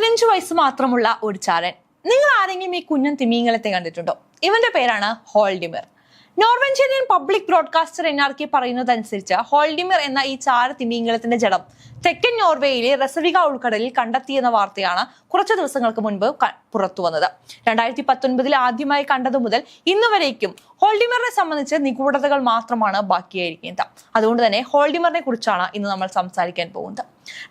പതിനഞ്ച് വയസ്സ് മാത്രമുള്ള ഒരു ചാരൻ നിങ്ങൾ ആരെങ്കിലും ഈ കുഞ്ഞൻ തിമിംഗലത്തെ കണ്ടിട്ടുണ്ടോ? ഇവന്റെ പേരാണ് Hvaldimir. Norwegian public broadcaster N R K പറയുന്നതനുസരിച്ച് ഹോൾഡിമർ എന്ന ഈ ചാര തിമിംഗലത്തിന്റെ ജഡം തെക്കൻ നോർവേയിലെ റസവിക ഉൾക്കടലിൽ കണ്ടെത്തിയെന്ന വാർത്തയാണ് കുറച്ച് ദിവസങ്ങൾക്ക് മുൻപ് പുറത്തു വന്നത്. രണ്ടായിരത്തി പത്തൊൻപതിൽ ആദ്യമായി കണ്ടതു മുതൽ ഇന്ന് വരേക്കും ഹോൾഡിമറിനെ സംബന്ധിച്ച് നിഗൂഢതകൾ മാത്രമാണ് ബാക്കിയായിരിക്കുന്നത്. അതുകൊണ്ട് തന്നെ ഹോൾഡിമറിനെ കുറിച്ചാണ് ഇന്ന് നമ്മൾ സംസാരിക്കാൻ പോകുന്നത്.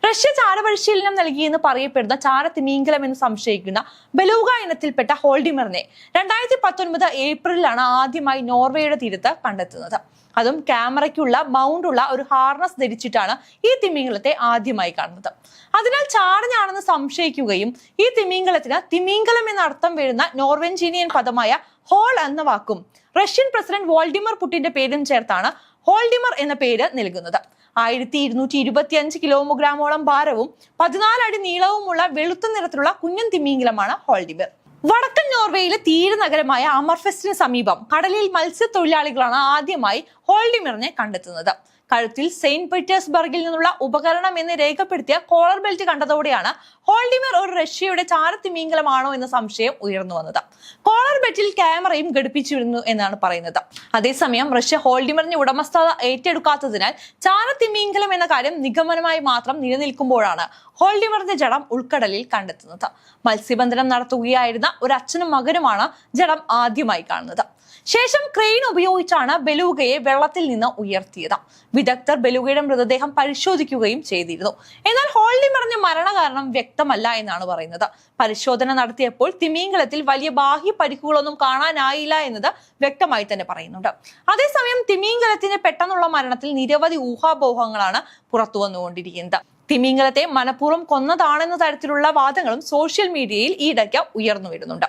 റഷ്യ ചാരപരിശീലനം നൽകിയെന്ന് പറയപ്പെടുന്ന ചാര തിമീങ്കലം എന്ന് സംശയിക്കുന്ന ബലൂഗ ഇനത്തിൽപ്പെട്ട ഹോൾഡിമറിനെ രണ്ടായിരത്തി പത്തൊൻപത് ഏപ്രിലാണ് ആദ്യമായി നോർവേയുടെ തീരത്ത് കണ്ടെത്തുന്നത്. അതും ക്യാമറയ്ക്കുള്ള മൗണ്ട് ഉള്ള ഒരു ഹാർനസ് ധരിച്ചിട്ടാണ് ഈ തിമിംഗലത്തെ ആദ്യമായി കാണുന്നത്. അതിനാൽ ചാടനാണെന്ന് സംശയിക്കുകയും ഈ തിമിംഗലത്തിന് തിമിംഗലം എന്ന അർത്ഥം വരുന്ന നോർവെഞ്ചീനിയൻ പദമായ ഹോൾ എന്ന വാക്കും റഷ്യൻ പ്രസിഡന്റ് വോൾഡിമർ പുട്ടിന്റെ പേരും ചേർത്താണ് ഹോൾഡിമർ എന്ന പേര് നൽകുന്നത്. ആയിരത്തി ഇരുന്നൂറ്റി ഇരുപത്തി അഞ്ച് കിലോഗ്രാമോളം ഭാരവും പതിനാല് അടി നീളവുമുള്ള വെളുത്ത നിറത്തിലുള്ള കുഞ്ഞൻ തിമിംഗലമാണ് ഹോൾഡിമർ. വടക്കൻ നോർവേയിലെ തീരനഗരമായ അമർഫെസ്റ്റിന് സമീപം കടലിൽ മത്സ്യത്തൊഴിലാളികളാണ് ആദ്യമായി ഹോൾഡിമിറിനെ കണ്ടെത്തുന്നത്. കഴുത്തിൽ സെയിന്റ് പീറ്റേഴ്സ്ബർഗിൽ നിന്നുള്ള ഉപകരണം എന്ന് രേഖപ്പെടുത്തിയ കോളർ ബെൽറ്റ് കണ്ടതോടെയാണ് ഹോൾഡിമർ ഒരു റഷ്യയുടെ ചാരത്തിമീങ്കലമാണോ എന്ന സംശയം ഉയർന്നു വന്നത്. കോളർ ബെൽറ്റിൽ ക്യാമറയും ഘടിപ്പിച്ചിരുന്നു എന്നാണ് പറയുന്നത്. അതേസമയം റഷ്യ ഹോൾഡിമറിന്റെ ഉടമസ്ഥത ഏറ്റെടുക്കാത്തതിനാൽ ചാരത്തിമീങ്കലം എന്ന കാര്യം നിഗമനമായി മാത്രം നിലനിൽക്കുമ്പോഴാണ് ഹോൾഡിമറിന്റെ ജഡം ഉൾക്കടലിൽ കണ്ടെത്തുന്നത്. മത്സ്യബന്ധനം നടത്തുകയായിരുന്ന ഒരു അച്ഛനും മകനുമാണ് ജഡം ആദ്യമായി കാണുന്നത്. ശേഷം ക്രെയിൻ ഉപയോഗിച്ചാണ് ബലൂഗയെ വെള്ളത്തിൽ നിന്ന് ഉയർത്തിയത്. വിദഗ്ധർ ബലൂഗയുടെ മൃതദേഹം പരിശോധിക്കുകയും ചെയ്തിരുന്നു. എന്നാൽ ഹോൾഡിമറിന്റെ മരണകാരണം വ്യക്തമല്ല എന്നാണ് പറയുന്നത്. പരിശോധന നടത്തിയപ്പോൾ തിമിംഗലത്തിൽ വലിയ ബാഹ്യ പരിക്കുകളൊന്നും കാണാനായില്ല എന്നത് വ്യക്തമായി തന്നെ പറയുന്നുണ്ട്. അതേസമയം തിമിംഗലത്തിന്റെ പെട്ടെന്നുള്ള മരണത്തിൽ നിരവധി ഊഹാപോഹങ്ങളാണ് പുറത്തു വന്നുകൊണ്ടിരിക്കുന്നത്. തിമിംഗലത്തെ മനഃപൂർവം കൊന്നതാണെന്ന തരത്തിലുള്ള വാദങ്ങളും സോഷ്യൽ മീഡിയയിൽ ഈയിടയ്ക്ക് ഉയർന്നു വരുന്നുണ്ട്.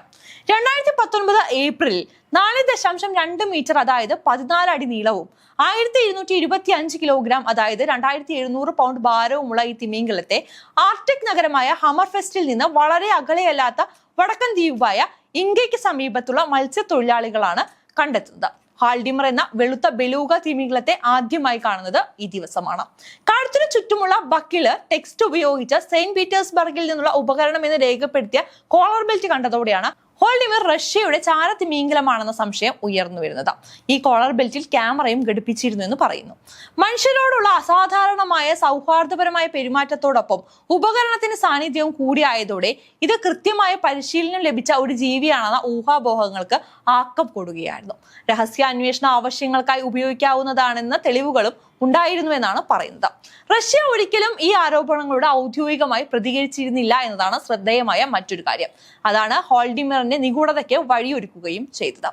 രണ്ടായിരത്തി പത്തൊൻപത് ഏപ്രിലിൽ നാല് ദശാംശം രണ്ട് മീറ്റർ അതായത് പതിനാല് അടി നീളവും ആയിരത്തി ഇരുന്നൂറ്റി ഇരുപത്തി അഞ്ച് കിലോഗ്രാം അതായത് രണ്ടായിരത്തി എഴുന്നൂറ് പൗണ്ട് ഭാരവുമുള്ള ഈ തിമിംഗലത്തെ ആർട്ടിക് നഗരമായ ഹമർഫെസ്റ്റിൽ നിന്ന് വളരെ അകലെയല്ലാത്ത വടക്കൻ ദ്വീപായ ഇങ്കയ്ക്ക് സമീപത്തുള്ള മത്സ്യത്തൊഴിലാളികളാണ് കണ്ടെത്തുന്നത്. ഹാൾഡിമർ എന്ന വെളുത്ത ബെലൂഗ തിമിംഗലത്തെ ആദ്യമായി കാണുന്നത് ഈ ദിവസമാണ്. കഴുത്തിനു ചുറ്റുമുള്ള ബക്കിൾ ടെക്സ്റ്റ് ഉപയോഗിച്ച സെയിന്റ് പീറ്റേഴ്സ്ബർഗിൽ നിന്നുള്ള ഉപകരണം എന്ന് രേഖപ്പെടുത്തിയ കോളർ ബെൽറ്റ് കണ്ടതോടെയാണ് ഹോൾഡിമർ റഷ്യയുടെ ചാരത്തിമീങ്കലമാണെന്ന സംശയം ഉയർന്നു വരുന്നത്. ഈ കോളർ ബെൽറ്റിൽ ക്യാമറയും ഘടിപ്പിച്ചിരുന്നു എന്ന് പറയുന്നു. മനുഷ്യരോടുള്ള അസാധാരണമായ സൗഹാർദ്ദപരമായ പെരുമാറ്റത്തോടൊപ്പം ഉപകരണത്തിന് സാന്നിധ്യവും കൂടിയായതോടെ ഇത് കൃത്യമായ പരിശീലനം ലഭിച്ച ഒരു ജീവിയാണെന്ന ഊഹാപോഹങ്ങൾക്ക് ആക്കം കൊടുക്കുകയായിരുന്നു. രഹസ്യാന്വേഷണ ആവശ്യങ്ങൾക്കായി ഉപയോഗിക്കാവുന്നതാണെന്ന തെളിവുകളും ഉണ്ടായിരുന്നുവെന്നാണ് പറയുന്നത്. റഷ്യ ഒരിക്കലും ഈ ആരോപണങ്ങളോട് ഔദ്യോഗികമായി പ്രതികരിച്ചിരുന്നില്ല എന്നതാണ് ശ്രദ്ധേയമായ മറ്റൊരു കാര്യം. അതാണ് ഹോൾഡിമറിന്റെ നിഗൂഢതയ്ക്ക് വഴിയൊരുക്കുകയും ചെയ്തത്.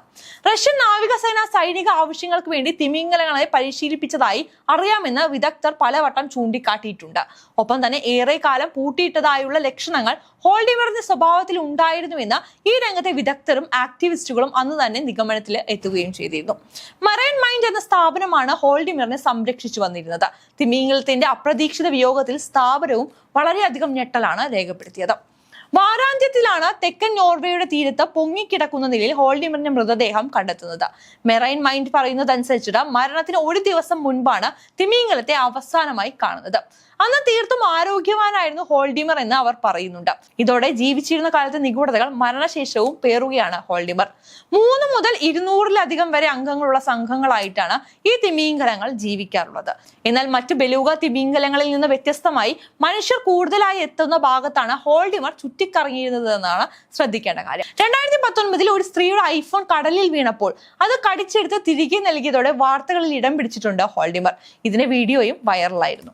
റഷ്യൻ നാവികസേന സൈനിക ആവശ്യങ്ങൾക്ക് വേണ്ടി തിമിംഗലങ്ങളെ പരിശീലിപ്പിച്ചതായി അറിയാമെന്ന് വിദഗ്ധർ പലവട്ടം ചൂണ്ടിക്കാട്ടിയിട്ടുണ്ട്. ഒപ്പം തന്നെ ഏറെ കാലം പൂട്ടിയിട്ടതായുള്ള ലക്ഷണങ്ങൾ ഹോൾഡിമറിന്റെ സ്വഭാവത്തിൽ ഉണ്ടായിരുന്നുവെന്ന് ഈ രംഗത്തെ വിദഗ്ധരും ആക്ടിവിസ്റ്റുകളും അന്ന് തന്നെ നിഗമനത്തിൽ എത്തുകയും ചെയ്തിരുന്നു. മറൈൻ മൈൻഡ് എന്ന സ്ഥാപനമാണ് ഹോൾഡിമറിനെ സംരക്ഷിച്ചു വന്നിരുന്നത്. തിമിംഗലത്തിന്റെ അപ്രതീക്ഷിത വിയോഗത്തിൽ സ്ഥാപനവും വളരെയധികം ഞെട്ടലാണ് രേഖപ്പെടുത്തിയത്. വാരാന്ത്യത്തിലാണ് തെക്കൻ നോർവേയുടെ തീരത്ത് പൊങ്ങിക്കിടക്കുന്ന നിലയിൽ ഹോൾഡിമറിന്റെ മൃതദേഹം കണ്ടെത്തുന്നത്. മെറൈൻ മൈൻഡ് പറയുന്നതനുസരിച്ചിട്ട് മരണത്തിന് ഒരു ദിവസം മുൻപാണ് തിമിംഗലത്തെ അവസാനമായി കാണുന്നത്. അന്ന് തീർത്തും ആരോഗ്യവാനായിരുന്നു ഹോൾഡിമർ എന്ന് അവർ പറയുന്നുണ്ട്. ഇതോടെ ജീവിച്ചിരുന്ന കാലത്തെ നിഗൂഢതകൾ മരണശേഷവും പേറുകയാണ് ഹോൾഡിമർ. മൂന്ന് മുതൽ ഇരുന്നൂറിലധികം വരെ അംഗങ്ങളുള്ള സംഘങ്ങളായിട്ടാണ് ഈ തിമിംഗലങ്ങൾ ജീവിക്കാറുള്ളത്. എന്നാൽ മറ്റു ബലൂക തിമിംഗലങ്ങളിൽ നിന്ന് വ്യത്യസ്തമായി മനുഷ്യർ കൂടുതലായി എത്തുന്ന ഭാഗത്താണ് ഹോൾഡിമർ ചുറ്റിക്കറങ്ങിയിരുന്നത് എന്നാണ് ശ്രദ്ധിക്കേണ്ട കാര്യം. രണ്ടായിരത്തി പത്തൊൻപതിൽ ഒരു സ്ത്രീയുടെ ഐഫോൺ കടലിൽ വീണപ്പോൾ അത് കടിച്ചെടുത്ത് തിരികെ നൽകിയതോടെ വാർത്തകളിൽ ഇടം പിടിച്ചിട്ടുണ്ട് ഹോൾഡിമർ. ഇതിന്റെ വീഡിയോയും വൈറലായിരുന്നു.